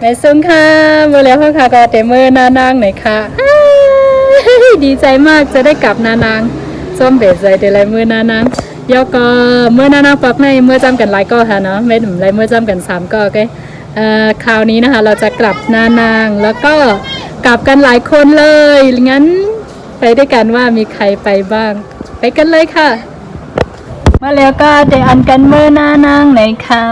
แม่ซุ้งค่ะเมื่อแล้วพ่อค่ะก็เตมือนานางหน่อยค่ะดีใจมากจะได้กลับนานางส้มเบสใจเดลายมือนานางยอก็เมื่อนานางปักในเมื่อจำกันหลายก็ค่ะเนาะไม่ถึงไรเมื่อจำกันสามก็โอเคคราวนี้นะคะเราจะกลับนานางแล้วก็กลับกันหลายคนเลยงั้นไปด้วยกันว่ามีใครไปบ้าง ไปกันเลยค่ะมาแล้วก็เดอันกันเมื่อนานางไหนอยค่ะ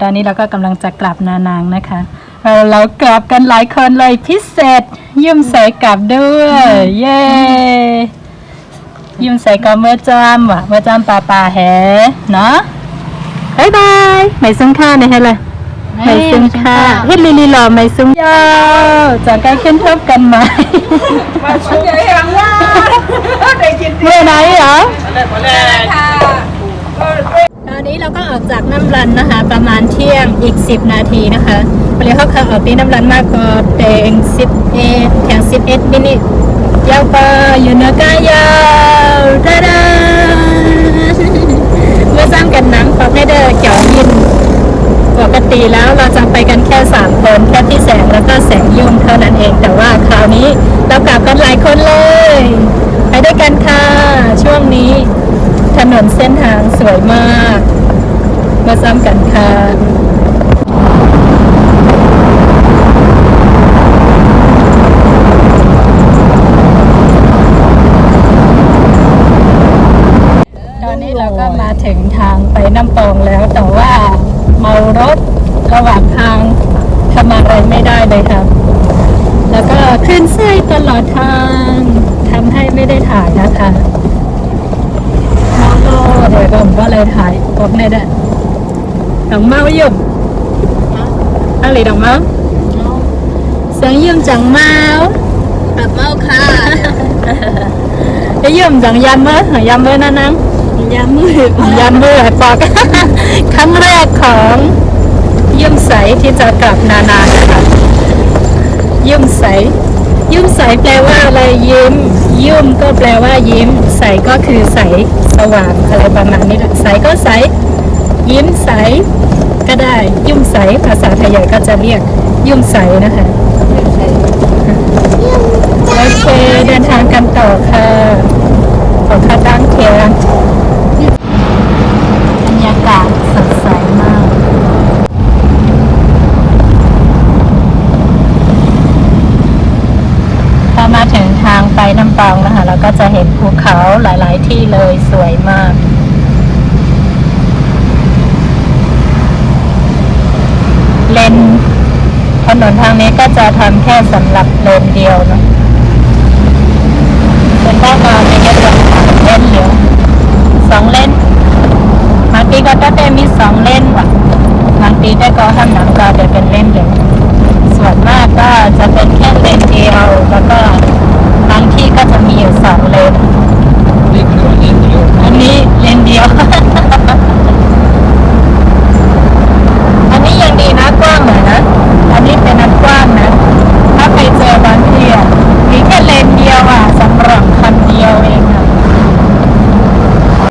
ตอนนี้เราก็กำลังจะกลับนานางนะคะ เราเรากลับกันหลายคนเลยพิเศษยิ้มใส่กลับด้วย เย้ยิ้มใส่ก็เมื่อจำว่ะเมื่อจำปลาปลาแหเนาะบายบายไม่ซุ้งค่าเนี่ยให้เลยไม่ซุ้งค่าเฮ็ดลีลีหล่อไม่ซุ้งยาวจากการขึ้นทบกันไหมมาช่วยหลังว่าได้กินเมื่อไหนเหรอค่ะตอนนี้ เราก็ออกจากน้ำรันนะคะ ประมาณเที่ยงอีก 10 นาทีนะคะไปเลยเขาขับออกที่น้ำรันมากกว่าเตง11แข่ง11มินิยาวไปอยู่เนื้อกายาวดาดาเมื่อสร้างกันนังปรับให้เด้เกี่ยวยินปกติแล้วเราจะไปกันแค่ 3 คนแค่พี่แสงแล้วก็แสงยุ่งเท่านั้นเอง แต่ว่าคราวนี้เรากลับกันหลายคนเลย ไปด้วยกันค่ะ ช่วงนี้ถนนเส้นทางสวยมาก มาซ้ำกันค่ะตอนนี้เราก็มาถึงทางไปน้ำปองแล้ว แต่ว่าเมารถระหว่างทางทำอะไรไม่ได้เลยค่ะ แล้วก็ขึ้นไส้ตลอดทางทำให้ไม่ได้ถ่ายนะคะแล้วก็เดี๋ยวผมก็เลยถ่ายพวกนี้ด้วย ดอกเมายุ่มอะไรดอกเมาเสียงยุ่มจังเมาตับเมาค่ะไอ้ยุ่มจังยำเมื่อยำเมื่อนั่นนังยำมือยำเมื่อปอกครั้งแรกของยุ่มใสที่จะกลับนานานะคะยุ่มใสยุ่มใสแปลว่าอะไรยิ้มยุ่มก็แปลว่ายิ้ม ใสก็คือใสสว่างอะไรประมาณนี้แหละใสก็ใส ยิ้มใสก็ได้ ยุ่มใสภาษาไทยใหญ่ก็จะเรียกยุ่มใสนะคะโอเคเดินทางกันต่อค่ะขอค่าตั้งเคียงบรรยากาศสดใสมาก พอมาถึงทางไปน้ำปองนะคะเราก็จะเห็นภูเขาหลาย ๆ ที่เลยสวยมาก เลนถ นนทางนี้ก็จะทำแค่สำหรับเลนเดียวเนอะเป็นด้านมาไม่ได้เป็นเลนเดียวสองเลนบางทีก็จะได้มีสองเลนว่ะบางทีได้ก็ข้างหลังก็จะเป็นเลนเดียวส่วนมากก็จะเป็นแค่เลนเดียวแล้วก็บางที่ก็จะมีอยู่สองเลนอันนี้เลนเดียวอันนี้ยังดีนะกว้างหน่อยนะอันนี้ เป็นอันกว้างนะ ถ้าไปเจอบางที่อะมีแค่เลนเดียวอะสำหรับคันเดียวเองอะ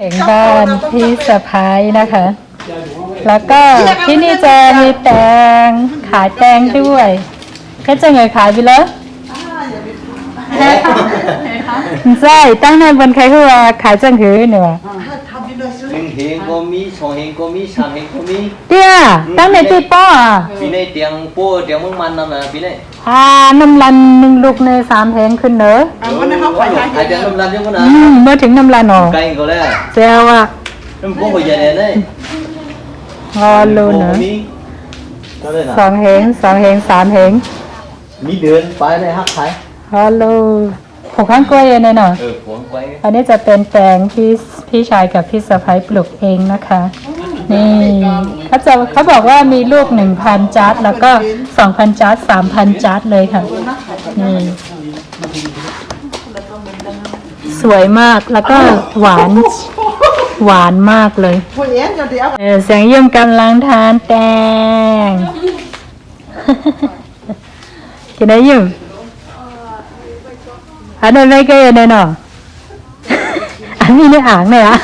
ถึงบ้านพี่สะพ้ายนะคะ แล้วก็ที่นี่จะมีแตงขายแตงด้วยแค่จะเงยขายไปเลยใช่ตั้งในบนใครคือว่าขายจังหือเนี่ยว่ะ หนึ่งเหงก็มีสองเหงก็มีสามเหงก็มีเตี้ยตั้งในตีป้ออะปีในเตียงโป้เตียงมึงมันนั่นนะปีในอ่าน้ำรันหนึ่งลูกในสามแพงขึ้นเนอะวันนั้นเขาขายไอเตียงน้ำรันยังก็นะอืมเมื่อถึงน้ำรันออกไกลก็แล้วเจ้าอะน้ำโป้หัวใหญ่เลยงอลูเนอะมีก็เลยนะสองแหงสองแหงสามแหงมีเดินไปได้ฮักขายฮัลโหล ผูกข้างกล้วยเนี่ยเนาะเออผงไว้อันนี้จะเป็นแตงที่พี่ชายกับพี่สะพ้ายปลูกเองนะคะ นี่เขาจะเขาบอกว่ามีลูกหนึ่งพันจัดแล้วก็สองพันจัดสามพันจัดเลยค่ะ นี่ สวยมากแล้วก็หวานหวานมากเลยผู้เอ็นจะเดี๋ยวเออเสียงเยี่ยมกำลังทานแตงกินได้ยิ่ม อันนั้นไม่เกยเนเนาะอันนี้ในอ่างเนี่ยอะ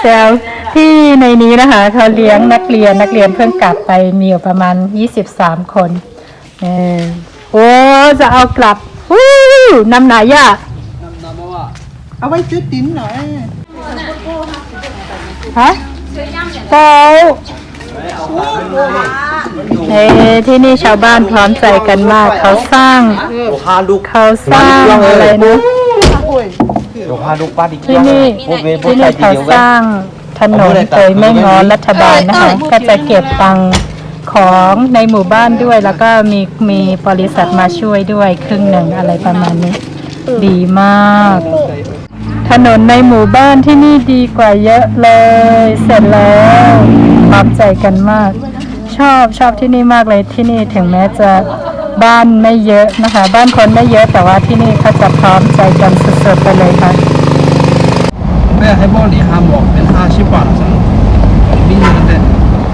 แซวที่ในนี้นะคะเขาเลี้ยงนักเรียนนักเรียนเพิ่งกลับไปมีอยู่ประมาณ 23 คนเออโอ้จะเอากลับวู้น้ำหนายะเอาไว้ซื้อติ๋นหน่อยฮะเขา เอที่นี่ชาวบ้านพร้อมใจกันมาก เขาสร้างเขาสร้างอะไรนะโอฮาลูกป้าดิที่นี่ที่นี่เขาสร้างถนนโดยไม่ง้อรัฐบาลนะคะก็จะเก็บตังค์ของในหมู่บ้านด้วย แล้วก็มีมีบริษัทมาช่วยด้วยครึ่งหนึ่งอะไรประมาณนี้ ดีมาก ถนนในหมู่บ้านที่นี่ดีกว่าเยอะเลย เสร็จแล้ว พร้อมใจกันมาก ชอบชอบที่นี่มากเลยที่นี่ถึงแม้จะบ้านไม่เยอะนะคะ บ้านคนไม่เยอะแต่ว่าที่นี่เขาจะพร้อมใจกันสุดๆไปเลยค่ะแม่ให้บอกนี่ห้าหมอกเป็นห้าสิบบาทสั่งมีเงินแต่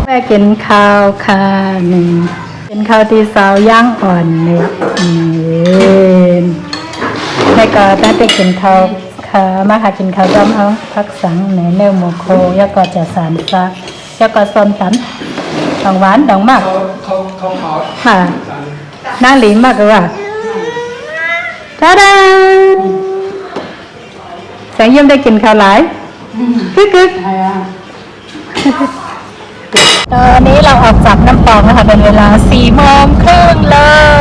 แม่กินข้าวค่ะนี่กินข้าวที่สาวย่างอ่อนเนี่ยนี่แม่ก็ตั้งแต่กินข้าวค่ะมาหากินข้าวด้อมเอาพักสังแหนเนวโมโคยาก็จะสารซัก ยาก็ส้มตันดองหวานดองมากเขาเขาเขาค่ะน่าหลีมากเลยว่ะตาดาแสงเยี่ยมได้กินข้าวหลายกึกกึกตอนนี้เราออกจากน้ำปองนะคะเป็นเวลาสี่โมงครึ่งเล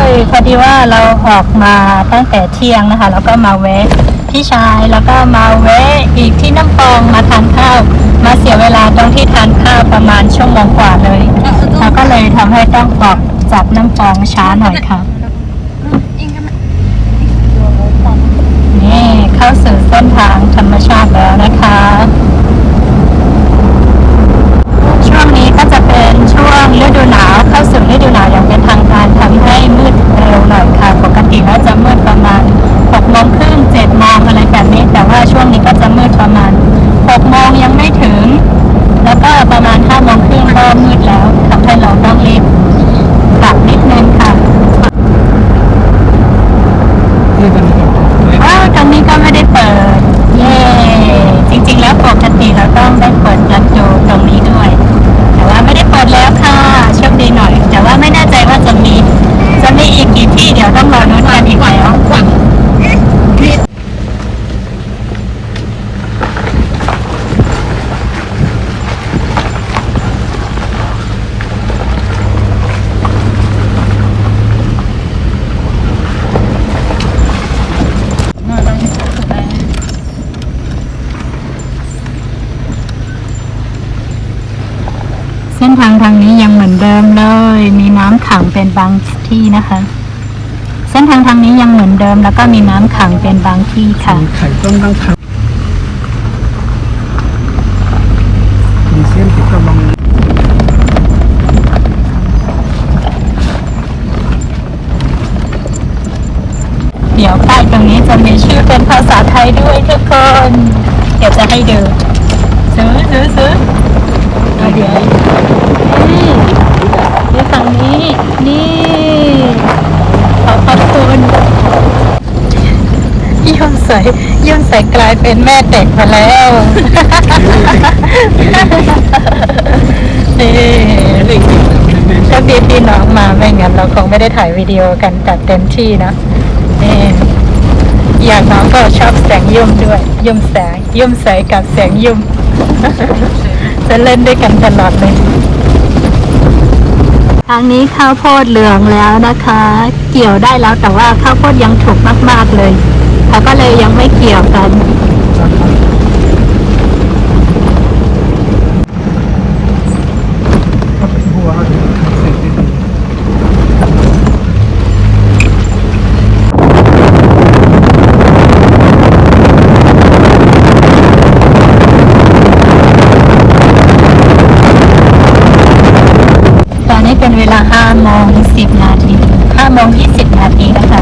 ย พอดีว่าเราออกมาตั้งแต่เที่ยงนะคะ แล้วก็มาแวะ พี่ชายแล้วก็มาแวะอีกที่น้ำปองมาทานข้าว มาเสียเวลาตรงที่ทานข้าวประมาณชั่วโมงกว่าเลยแล้วก็เลยทำให้ต้องออกจากน้ำปองช้าหน่อยค่ะนี่เข้าสู่เส้นทางธรรมชาติแล้วนะคะ ช่วงนี้ก็จะเป็นช่วงฤดูหนาวเข้าสู่ฤดูหนาวอย่างเป็นทางการทำให้มืดเร็วหน่อยค่ะ ปกติแล้วจะมืดประมาณ6โมงครึ่ง7โมงอะไรแบบนี้ แต่ว่าช่วงนี้ก็จะมืดประมาณ6โมงยังไม่ถึง แล้วก็ประมาณ5โมงครึ่งก็มืดแล้วทำให้เราต้องรีบกลับนิดนึงค่ะ ที่เป็นของ อ้าว ตอนนี้ก็ไม่ได้เปิด เย่จริงๆ แล้วปกติเราต้องได้เปิดประตูตรงนี้ด้วย แต่ว่าไม่ได้เปิดแล้วค่ะโชคดีหน่อย แต่ว่าไม่แน่ใจว่าจะมี จะมีอีกกี่ที่เดี๋ยวต้องรอนุ้นกันอีกแล้ว เหมือนเดิมเลย มีน้ำขังเป็นบางที่นะคะ เส้นทางทางนี้ยังเหมือนเดิม แล้วก็มีน้ำขังเป็นบางที่ค่ะ ไข่ต้มตั้งทางมีเส้นติดกระบังเดี๋ยวป้ายตรงนี้จะมีชื่อเป็นภาษาไทยด้วยทุกคน เดี๋ยวจะให้ดูซื้อซื้อซื้อเอาเดี๋ยว ฝั่งนี้ นี่ ขอขอบคุณย่อมใสย่อมใสกลายเป็นแม่เด็กมาแล้ว นี่โชคดีพี่น้องมาไม่งั้นเราคงไม่ได้ถ่ายวิดีโอกันจัดเต็มที่นะนี่อย่างน้องก็ชอบแสงยุ่มด้วย ยุ่มแสงยุ่มใสกับแสงยุ่มจะเล่นด้วยกันตลอดเลย ทางนี้ข้าวโพดเหลืองแล้วนะคะ เกี่ยวได้แล้วแต่ว่าข้าวโพดยังถูกมาก ๆเลยเขาก็เลยยังไม่เกี่ยวกัน ก็เป็นหัวเสร็จดี ตอนนี้เป็นเวลา5โมง10 นาที5โมง20 นาทีนะคะ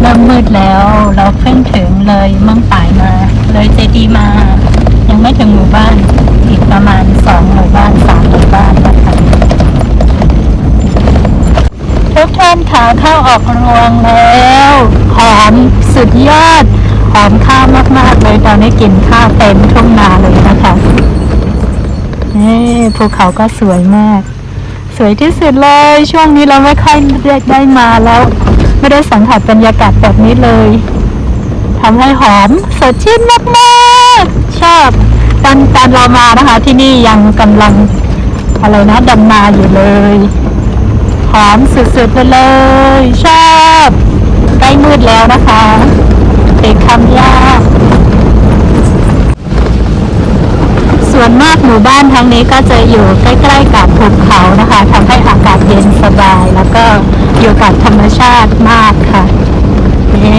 เริ่มมืดแล้ว เราเพิ่งถึงเลยเมืองป่ายมา เลยเจดีย์มา ยังไหมู่บ้าน อีกประมาณ2หมู่บ้าน3หมู่บ้านนะคะทุกท่านขาเข้าออกรวงแล้วหอมสุดยอดหอมข้าวมาก ๆ เลยตอนนี้กินข้าวเต็มทุ่งนาเลยนะคะนี่ภูเขาก็สวยมาก สวยที่สุดเลย ช่วงนี้เราไม่ค่อยได้ได้มาแล้ว ไม่ได้สัมผัสบรรยากาศแบบนี้เลยทำให้หอมสดชื่นมาก ๆ ชอบ ตอนตอนเรามานะคะ ที่นี่ยังกำลังอะไรนะดำนาอยู่เลยหอมสุดๆไปเลย ชอบใกล้มืดแล้วนะคะเด็กคำยากส่วนมากหมู่บ้านทางนี้ก็จะอยู่ใกล้ๆกับภูเขานะคะทำให้อากาศเย็นสบาย แล้วก็อยู่กับธรรมชาติมากค่ะนี่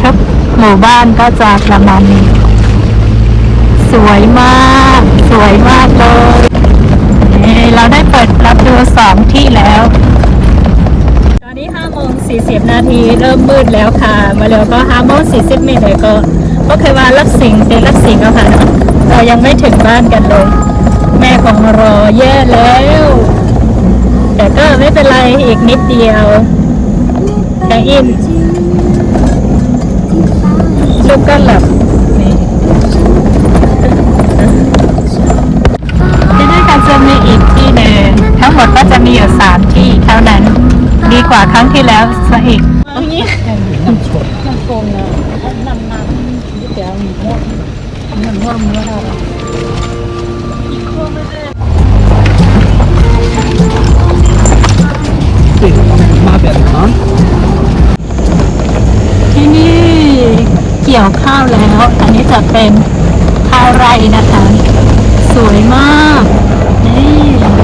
ทุกหมู่บ้านก็จะประมาณนี้ สวยมาก สวยมากเลยนี่เราได้เปิดรับดูสองที่แล้ว ตอนนี้5โมง40 นาทีเริ่มมืดแล้วค่ะ มาเร็วก็5โมง40นาทีก็ก็เคยว่าลักสิงเต็ลักสิงแล้วค่ะเนอะเรายังไม่ถึงบ้านกันเลย แม่ของรอแย่แล้ว แต่ก็ไม่เป็นไรอีกนิดเดียวแดงอินลูกก็หลับ ดก็จะมีอยู่สามที่เท่านั้น ดีกว่าครั้งที่แล้วซะอีกที่นี่เกี่ยวข้าวแล้ว อันนี้จะเป็นข้าวไรนะคะ สวยมากนี่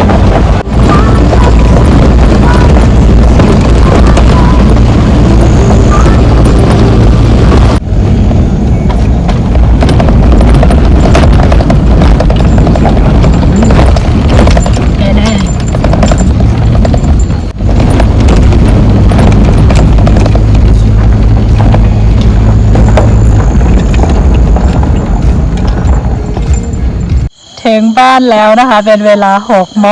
ถึงบ้านแล้วนะคะ เป็นเวลาหกโม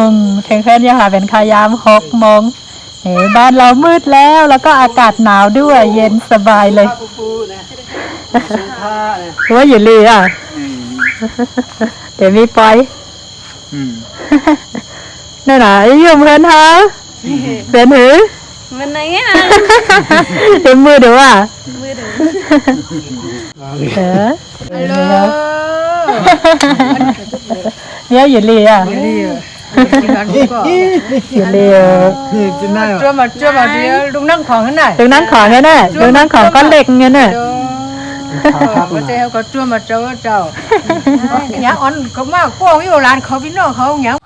งถึงเพื่อนยังหาเป็นขายามหกโมงเฮ้บ้านเรามืดแล้วแล้วก็อากาศหนาวด้วย เย็นสบายเลยว่าอยู่ลีอะเดี๋ยวมีปอยนี่นน่ยมเพื่อนเธาเป็นหือมันไหนอะเดี๋ยวมือดูอะมือดูเออ เดี๋ยเยลีอย่าเลียอย่าเลียจ้วมาจ้วมาเดียวลุงนั่งของนั่หน่อยดูนั่งของนั่หน่อยดูนั่งของก้อนเหล็กเงี้ยน่ะก็เจ้าก็จ้วมาเจ้าเจ้าเนี่ยอ่อนก็มากพวกวิวลานเขาพี่น้องเขาเนี่ย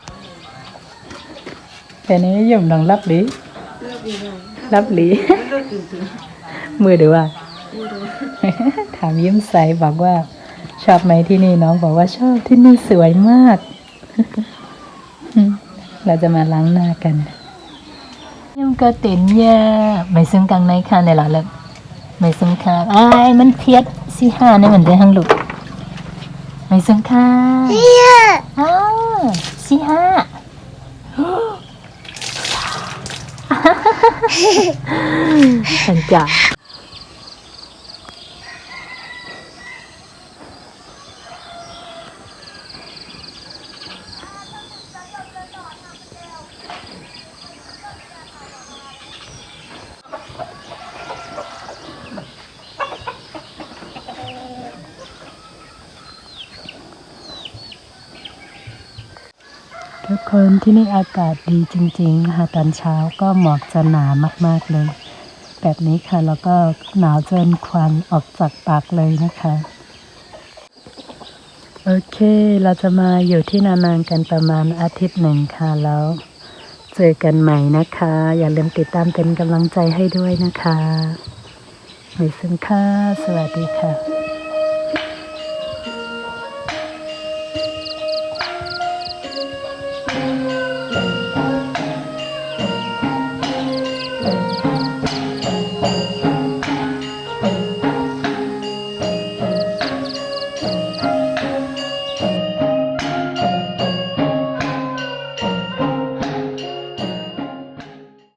แต่นี้ยิ่งดังรับหลีรับหลีมือเดี๋ยวว่าถามยิ้มใสบอกว่า ชอบไหมที่นี่น้องบอกว่าชอบที่นี่สวยมาก เราจะมาล้างหน้ากันยิ้มก็เต็นย่าไม่ซึ่งกลางในค่ะในหล่ะเลิกไม่ซึ่งค่ะอ้ายมันเพียดสี่ห้าในเหมือนเดิมทั้งลูกไม่ซึ่งค่ะสี่ห้าอ้าวสี่ห้าฉันจะ ทุกคนที่นี่อากาศดีจริงๆนะคะตอนเช้าก็หมอกจะหนามากๆเลย แบบนี้ค่ะแล้วก็หนาวจนควันออกจากปากเลยนะคะ โอเคเราจะมาอยู่ที่นานางกันประมาณอาทิตย์หนึ่งค่ะแล้วเจอกันใหม่นะคะ อย่าลืมติดตามเป็นกำลังใจให้ด้วยนะคะไม่ซึ่งค่ะสวัสดีค่ะ